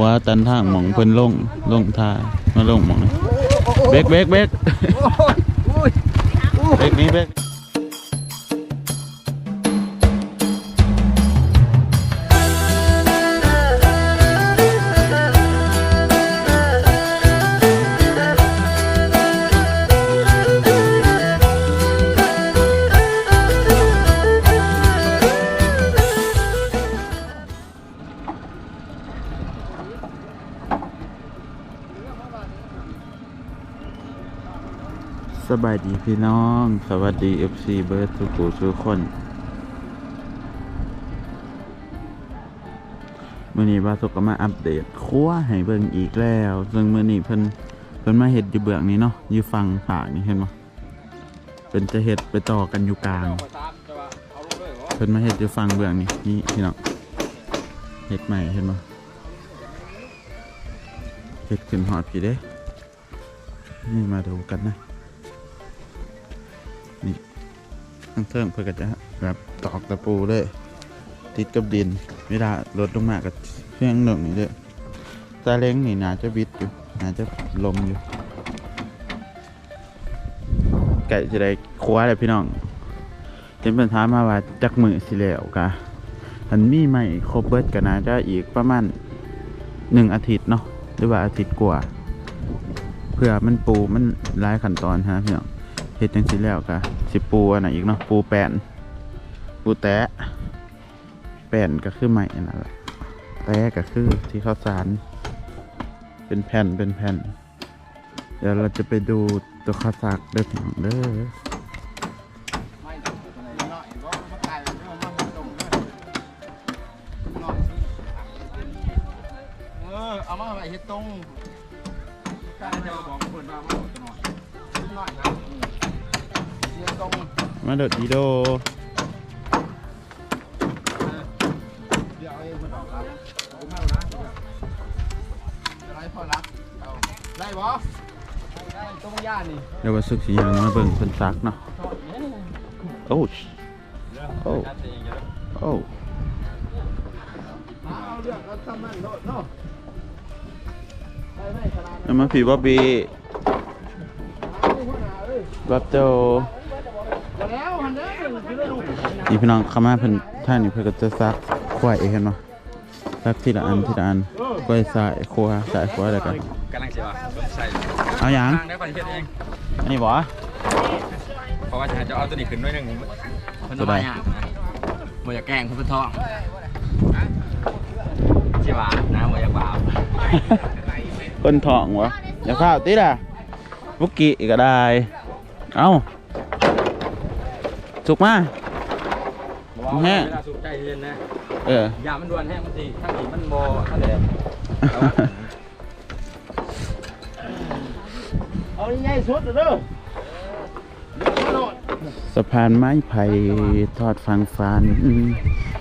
ว่าตันทางหมองเพิ่นลงลงทามาลงหมองนี้เบรกเบรกเบรกเบรกนี้เบรก สบายดีพี่น้อง สวัสดี FC เบิร์ดทุกผู้ทุกคนมื่อนี้บาสุกก็มาอัปเดตครัวให้เบิ่งอีกแล้ว ซึ่งเมื่อนี้เพิ่นเพิ่นมาเฮ็ดอยู่เบื้องนี้เนาะอยู่ฝั่งฝากนี่เห็นบ่เพิ่นจะเฮ็ดไปต่อกันอยู่กลาง เพิ่นมาเฮ็ดอยู่ฝั่งเบื้องนี่นี่พี่น้องเฮ็ดใหม่เห็นบ่เฮ็ดขึ้นฮอดพี่เด้นี่มาดูกันนะ ทั้งเทิงเพื่อก็จะแบบตอกตะปูเลย ติดกับดินเวลารถลงมากับเพียงหนึ่งนี่เลยซาเล้งนี่น่าจะบิดอยู่น่าจะลมอยู่ ไก่จะได้คว้าเลยพี่น้องเต็มเป็นท้ามาว่าจักมือสิแล้วกะทันมีใหม่ครบเบิดก็น่าจะอีกประมาณหนึ่งอาทิตย์เนาะหรือว่าอาทิตย์กว่า เพื่อมันปูมันหลายขั้นตอนฮะพี่น้องเฮ็ดจังสิแล้วกะ สิปูอันไหนอีกเนาะปูแปนปูแตะแปนก็คือใหม่นั่นแหละแตะก็คือที่ข้าวสาร เป็นแผ่นเป็นแผ่น เดี๋ยวเราจะไปดูตัวข้าวสากเด้อพี่น้องเด้อเออเอามาไว้เฮ็ดตรงาเอาได้บ่ได้ตรงย่านี่เดี๋ยวว่าสุกสิยังมาเบิ่งเพิ่นซักเนาะโอ้ชโอ้โอ้เอาเรื่องก็ทำมันโลดเนาะได้ไหมสลามาผีบ๊อบบี้บับ๊อบโจ อคือได้ลูกนี่พี่น้องเข้ามาเพิ่นท่านนี่เพิ่นก็จะซักควายเห็นบ่ซักทีละอันทีละอันกล้วยสายครัวสายครัวแล้วกันกำลังเสียวต้องใส่เอาหยังทางได้ปันเฮ็ดเองอันนี้บ่เพราะว่าจะจะเอาตัวนี้ขึ้นด้วยหนึ่งเพิ่นตัวเอาใดมาอย่างนะบ่อยากแกล้งเพิ่นเป็นทองใช่ป่ะนะบ่อยากบาปคนท้องวะอย่าข้าวติล่ะบุกกี้ก็ได้เอ้า สุกมาแห้เวงลาสุกใจเย็นนะเอออย่ามันด่วนแห้งมันสิถ้าอีมันบ่ถ้าแดดเอาง่ายสุดเด้อเดี๋ยวมาโลดสะพานไม้ไผ่ทอดฟังฟัน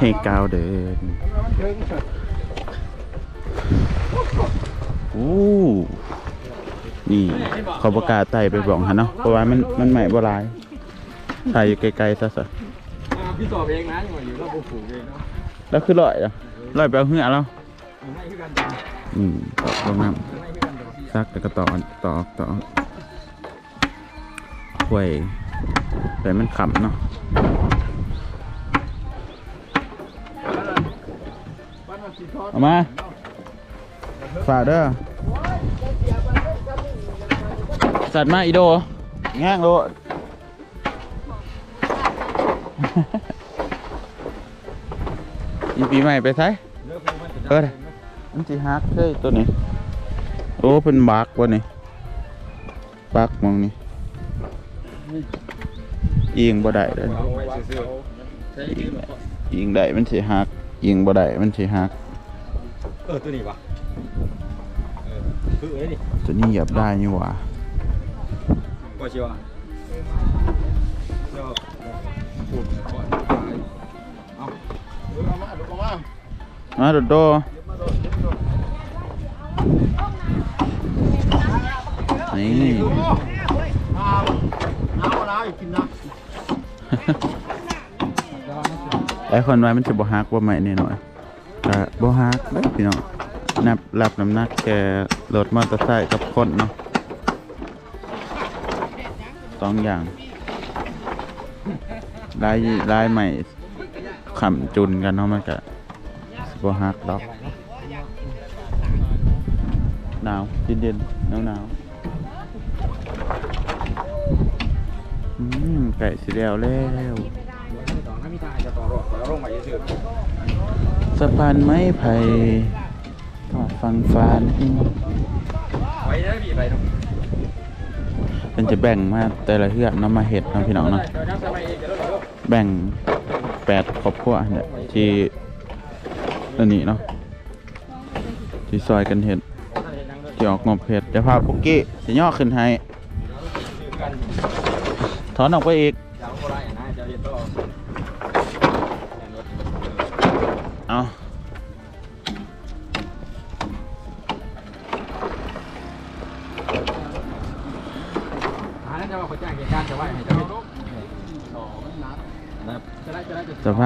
ให้ก้าวเดินมันถึงอู้นี่เขาประกล้าศไต่ไปบอกฮะเนาะเพราะว่ามันมันใหม่บ่หลาย ถ่ายอยู่ไกลๆซะซะอ่าพี่ตอบเองนะอยู่อยู่เราบ่ผูกเองเนาะแล้วคือลอยเหรอลอยไปเอาเหือแล้วให้คือกันจ้ะอืมตอกลงน้ให้คือกันเดี๋ยวพี่ำซักแล้วก็ตอกตอกตอกห่วยแต่มันขำเนาะบ้านมันสิทอดเอามาฝากเด้อสัตว์มาอีโดแง่งโลด อีปีใหม่ไปใช้เลิกมันจะเออมันสิฮักเฮ้ยตัวนี้ โอ้เป็นบักวะนี่บักมองนี่ยิงบ่ได้เลยเอาไว้ซื่อๆใช้ยืมยิงได้มันสิฮักยิงบ่ได้มันสิฮักเออตัวนี้วะเออคือเอ้ยนี่ตัวนี้เหยียบได้นี่หว่าก็ชิวอะเจ้า ผูกก่อนเอาเอามาดูเอามามาโดดโดนี่เอาเอาอะไรกินนะหลายคนว่ามันจะบ่ฮักว่าใหม่แน่นอนแต่บ่ฮักเด้อพี่น้องนับรับน้ำหนักแกรถมอเตอร์ไซค์กับคนเนาะสองอย่าง ลายลายใหม่ขำจุนกันเนาะมันก็สบฮักดอกหนาวเย็นๆหนาวหนาวๆอืมไก่สีแล้วแล้วต่อน้ำมีทางจะต่อรถแล้วลงไปเฉยสะพานไม้ไผ่ทอดฟังฟานไปได้พี่ไปตรงเป็นจะแบ่งมาแต่ละเฮือกเนาะมาเห็ดเนาะพี่น้องเนาะ แบ่งแปดครอบครัวเนี่ยที่อันนี้เนาะที่ซอยกันเห็ดที่ออกงบเห็ดเดี๋ยวพาพุกกี้จะย่อขึ้นให้ ถอนออกไปอีก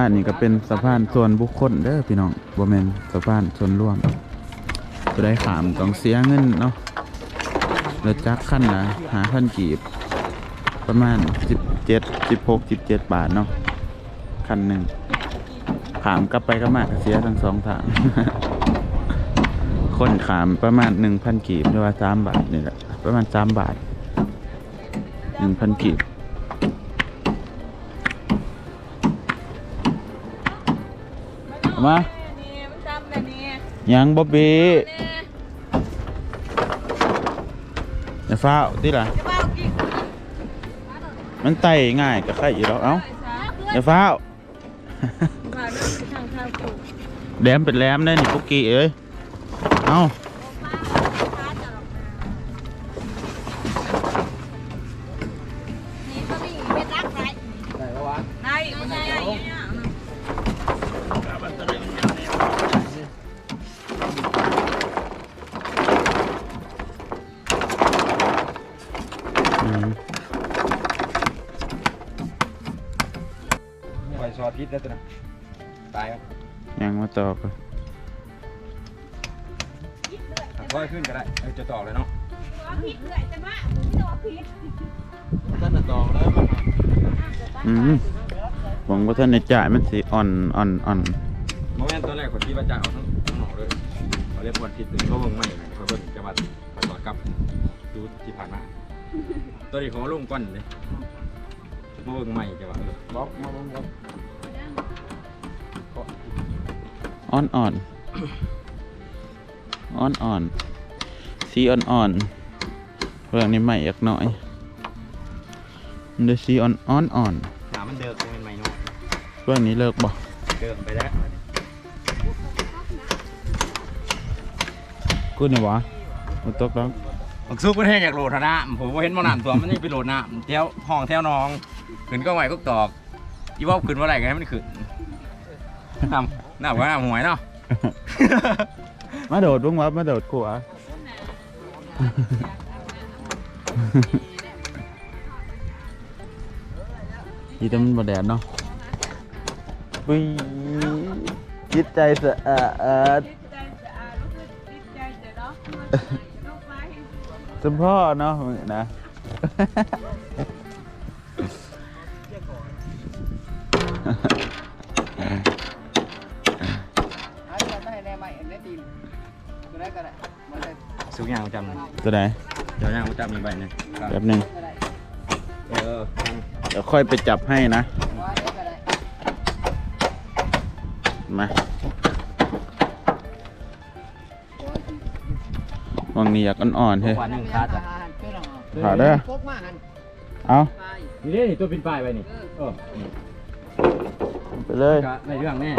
านนี่ก็เป็นสะพานส่วนบุคคลเด้อพี่น้องบ่แม่นสะพานส่วนรวมจะได้ขามต้องเสียเงินเนาะรถจักขั้นละหาพันกีบ ประมาณสิบเจ็ดสิบหกสิบเจ็ดบาทเนาะคันหนึ่งขามกลับไปก็มากเสียทั้งสองทางคนขามประมาณหนึ่งพันกีบหรือว่าสามบาทนี่แหละประมาณสามบาทหนึ่งพันกีบ เอามานี่มันจำแบบนี้ยังบ๊อบบี้นี่อย่าฟ้าวที่ล่ะจะว่ากี่มันไต่ง่ายกับใครอีกแล้วเอ้าอย่าฟ้าวมาเรื่องทางทางถูกแหลมเป็นแหลมได้นี่ปุกกี้เอ้ยเอ้า ไปซอสพิษแล้วตัวนั้นตายครับยังมาต่อกันร้อยขึ้นก็ได้จะต่อเลยเนาะผิดเลยแต่ว่าตัวผิดท่านจะต่อแล้วมาอืมหวังว่าท่านในจ่ายมันสิอ่อนอ่อนอ่อนโมเมนต์ตัวแรกคนที่ว่าจะเอาทั้งทั้งหนอเลยเขาเรียกวันผิดถึงเขาเบิ่งไม่เขาเบิ่งจังหวัดเขาต่อกับดูที่ผ่านมาตัวนี้เขาลงก้อนเลยมาเบิ่งใหม่จังหวัดเออล็อกมาลงล็อก อ่อนอ่อนอ่อนอ่อนสีอ่อนอ่อนเรื่องนี้ใหม่อีกหน่อยมันได้สีอ่อนอ่อนอ่อนหนามันเดิกเป็นใหม่เนาะเรื่องนี้เลิกบ่เดิมไปแล้วกูเนี่ยวะมันตกแล้วบักซุกประเทศอยากโหลดนะผมว่าเห็นมอน้ำตัวมันนี่ไปโหลดน้ำเที่ยวห้องเที่ยวน้องขึ้นก็ไหวก็ตอกอีว่าขึ้นว่าอะไรกันให้มันขึ้นน้ำ น้ำว่าน้ำหวยเนาะ มาโดดบ้างวะมาโดดขัวอีแต่มันบ่แดดเนาะปุ้ยจิตใจสะอาดติดใจจะอ่านรู้สึกติดใจจะเนาะลูกไม้ให้สมพ่อเนาะมึงนะ สุกอย่างประจำเลยตัวไหนเดี๋ยวย่างประจำมีใบหนึงแป๊บหนึงก็ได้เออเดี๋ยวค่อยไปจับให้นะว่าได้ก็ได้มาวังนี้อยากอ่อนๆเฮ้ยกว่าหนึ่งคาดอะหาเด้อพกมาหันเอาไปนี่นี่ตัวเป็นป้ายไปนี่เออไปเลยก็ในเรื่องแน่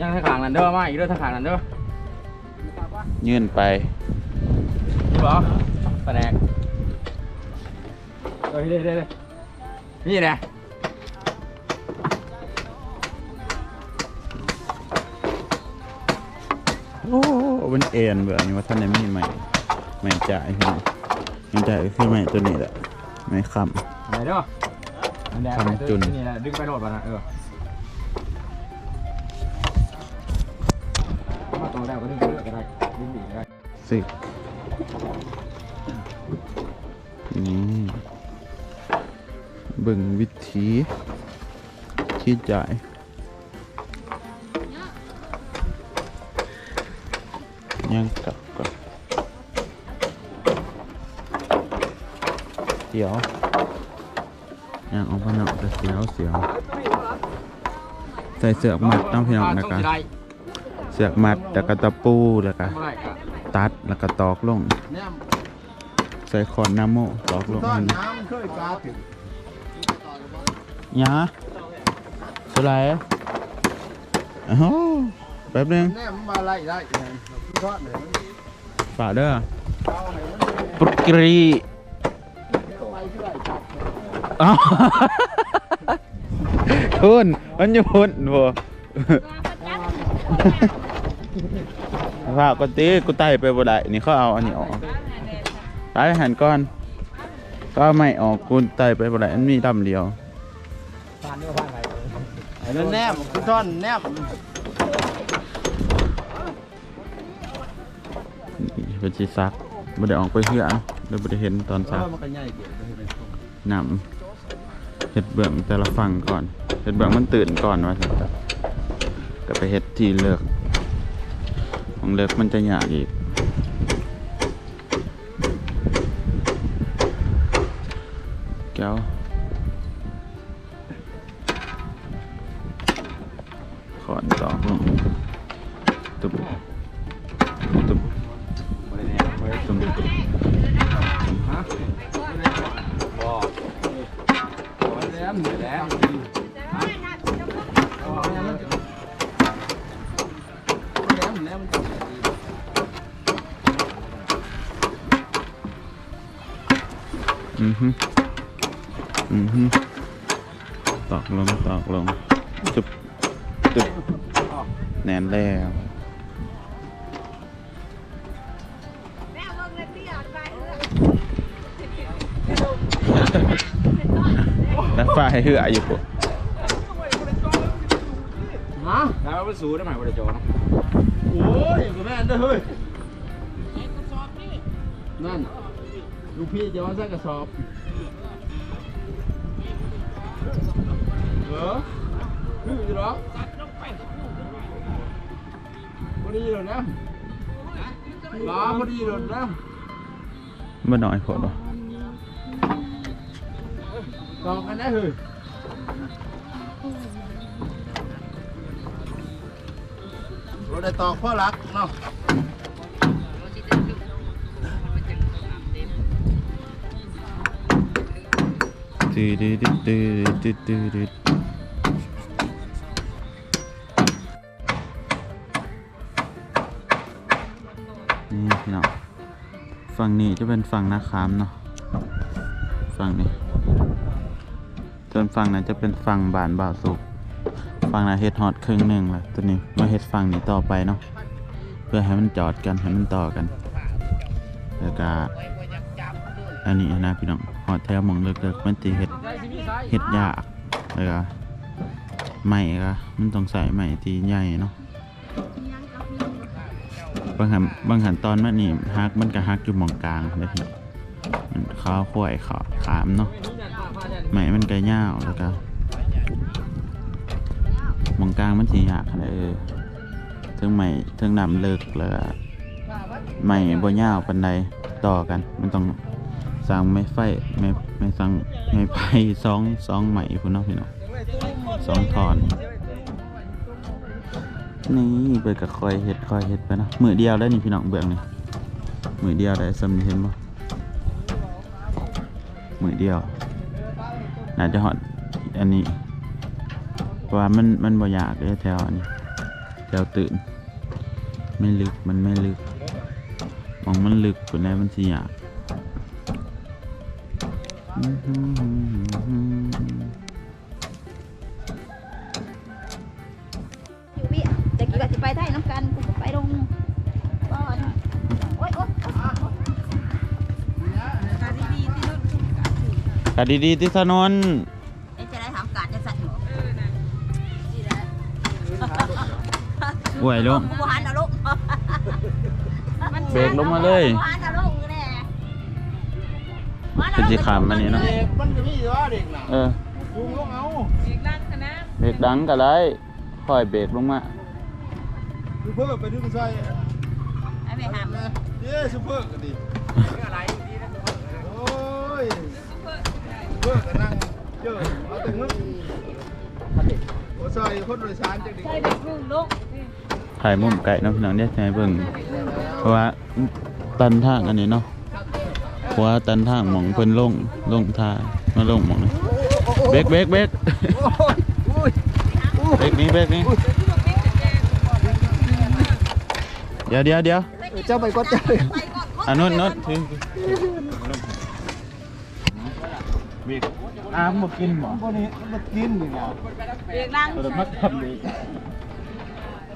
ย่างทางขางนั่นเด้อมาอีกเด้อทางขางนั่นเด้อยื่นไปนี่บอแผนกเอ้ยเด้เด้เด้นี่แหละโอ้มันเอ็นเบื่อนี่ว่าท่านในมีใหม่ใหม่จ่ายพี่น้องใหม่จ่ายก็คือใหม่ตัวนี้แหละไม่คไหนเด้ออันแดงทำจุนนี่แหละดึงไปโหลดก่อนนะเออ สินี่เบิ่งวิธีที่จ่ายยังกลับก่อนเดี๋ยวยังเอาไปหนอกแต่เสียวเสียวใส่เสือกมัดต้องพี่น้องนะครับเสือกมัดแล้วก็ตะปูแล้วก็เมื่อไหร่ก็ ตัดแล้วก็ตอกลงเนี่ยใส่ขอนน้ำโมตอกลงต้อนให้น้ำเคยกาถึงยาสุไรอ้าวแป๊บนึงแน่มันมาไล่ได้ไงทอดเลยมันฝากเด้อเอาไหนมันปรุกรีไปที่ไหนจับอ้าวคุณมันอยู่พุ่นบ่ ฝากกนตีกูไต่ไปบ่ได้นี่เขาเอาอันนี้ออกตายหันก่อน ก็ไม่ออกกูไต่ไปบ่ได้อันมีดำเดียวนั่นแนมคุณท่อนแนมเป็นชีซักบ่ได้ออกไปเหือหรือบ่ได้เห็นตอนซักมันก็ใหนำเห็ดเบื้องแต่ละฝั่งก่อนเห็ดเบื้องมันตื่นก่อนว่าสันจ้ะก็ไปเห็ดที่เลือก ของเลือกมันจะยากอีก แก้วขอนตอกลงตุบตุบบ่ได้แน่บ่ได้ตุบตุบฮะบ่แนมแนมแน อือฮึอือฮึตอกลงตอกลงจุบจุบแน่นแล้วแล้วฝ้าให้เหืออยู่ปุ๊ฮะแล้วมันสู้ได้ไหมบ่ได้จอเนาะโอ้ยกูแม่นเด้อเฮ้ยนั่น ลูกพี่จะว่าใส่กระสอบ เหรอคืออยู่หรอพอดีเลยนะลาพอดีเลยนะมันน้อยพอดอกตอกกันได้เฮ้ยเราได้ตอกพ่อรักเนาะ ตื้อตื้อตื้อตื้อตื้อตื้อนี่พี่น้องฝั่งนี้จะเป็นฝั่งนาคามเนาะฝั่งนี้ส่วนฝั่งนั้นจะเป็นฝั่งบานบ่าวสุกฝั่งนั้นเฮ็ดฮอตครึ่งหนึ่งละตัวนี้มาเฮ็ดฝั่งนี้ต่อไปเนาะเพื่อให้มันจอดกันให้มันต่อกัน แล้วก็อันนี้นะพี่น้อง ฮอตแถวหมองเลิกๆมันตีเฮ็ดเฮ็ดยากเลยอะใหม่ก็มันต้องใส่ใหม่ที่ใหญ่เนาะบางหันบางหันตอนมันนี่ฮักมันก็ฮักอยู่หมองกลางเลยพี่มันข้าวข่วยขอขามเนาะใหม่มันก็ยาวแล้วก็หมองกลางมันสิยากขนาดเออถึงใหม่ถึงนำเลิกแล้วใหม่บ่ยาวปานใดต่อกันมันต้อง สร้างไม้ไฟไม่ไม่สร้างไม้ไฟสองสองใหม่พุ่นเนาะพี่น้องสองทอน นี่เบิดกับคอยเฮ็ดคอยเฮ็ดไปนะมือเดียวได้นี่พี่น้องเบื้องนี่มือเดียวได้สำเห็นบ่มือเดียวน่าจะฮอดอันนี้เพราะว่ามันมันบ่ยากเลยแถวอันนี้แถวตื่น ไม่ลึกมันไม่ลึกมองมันลึกพุ่นแล้วมันสิยาก อยู่พี่จะกี่ว่าสิไปไทยน้ำกันกูก็ไปลงก่อนโอ๊ยโอ๊ยกะดีๆที่ถนนเอ๊ะจะได้ถามการจะใส่หรอป่วยลง กูบ่หันเอาลูก เบรกลงมาเลยหวาน สีขามอันนี้เนาะเด็กมันก็มีอยู่ว่าเด็กน่ะเออลุงลงเอาอีกนั่งคณะเบรกดังก็ได้ค่อยเบรกลงมาซูเปอร์ไปดึงใส่ไอ้แม่หามนะเย้ซูเปอร์ก็ดีอะไรดีนะโอ้ยซูเปอร์ก็นั่งเจอเอาแต่เงินโอ้ใส่คนโดยสารจังดีใส่เด็กนุ่งลูกนี่ถ่ายมุมไก่เนาะพี่น้องเนี่ยให้เบิ่งเพราะว่าตันทางอันนี้เนาะ เพราะว่าตันทางหมองเพิ่นลงลงทางมาลงหมองนี้เบรกเบรกเบรกโอ้ยอุ้ยเบรกนี้เบรกนี้เดี๋ยวเดี๋ยวเดี๋ยวเจ้าไปก็เจ้าไปก่อนอันนู้นนู้นถือเบรกอ้ามบ่กินบ่คนนี้มันกินนี่นะเด็กนั่งเรามาทำดี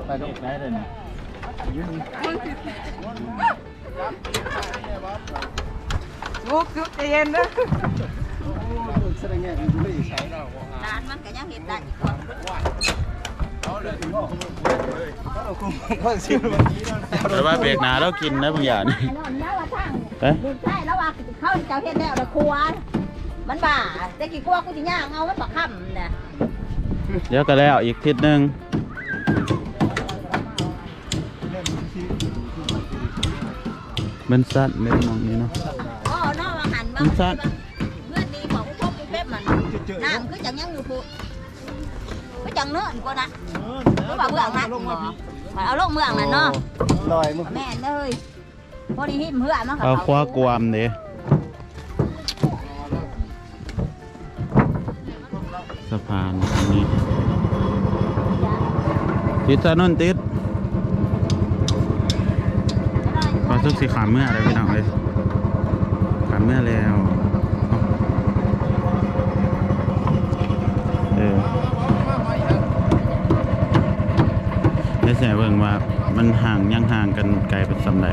ไปดอกได้เลยนะ ลูกสุดเย็นนะแสดงแง่อยู่ที่ใช้เราร้านมันก็ยังเห็นได้อีกก่อนเราคุมก็ซิลวันนี้นะแต่ว่าเบรกหนาแล้วกินนะบางอย่างนี่ไอ้นนท์แล้วว่าทางเอ๊ะเด็กใช่แล้วว่าเข้าเจ้าเฮ็ดแล้วละครัวมันบ้าแต่กี่กลัวกูสิย่างเอามันบักค่ำน่ะเดี๋ยวก็แล้วอีกทิศหนึงมันสั้นเลยมองนี้เนาะอ๋อนอกว่าหั นบางมันสั้นเมื่อนี้ของพวกกูเป๊บมันน้ำคือจังยังอยู่พูคือจังเนื้อนกูนะก็ว่าเบื้องนั้นข่อยเอาลงเมืองนั่นเนาะลอยมึงแม่นเลยพอดีหิมเหือมันก็เอาคว้ากวามเด้สะพานอันนี้ติดถนนติดพอสุกสีขามเมื่ออะไรพี่น้องเลยขามเมื่อแล้วเออ ได้แสเบิ่งว่ามันห่างยังห่างกันไกลเป็นสำไร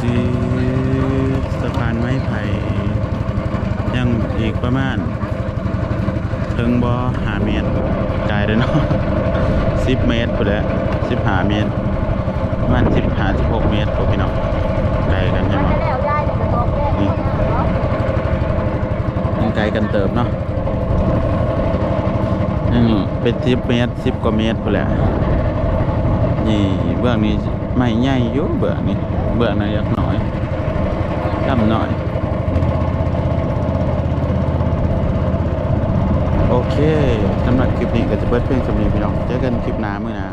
ที่สะพานไม้ไผ่ยังอีกประมาณถึงบ่หาเมตรไกลเลยเนาะสิบเมตรไปแล้วสิบหาเมตรประมาณสิบหาสิบหกเมตรพวกพี่น้องไกลกันใช่ไหมแล้วยายก็ตอบแก้นี่ยังไกลกันเติบเนาะ เป็นสิบเมตรสิบกว่าเมตรไปแหล้วนี่เบื้องนี้ไม่ใหญ่อยู่เบื้องนี้เบื้องนั้นยักหน่อยดำหน่อย โอเคสำหรับคลิปนี้ก็จะเปิดเพลงสำนีพี่น้องเจอกันคลิปหน้ามื้อหน้า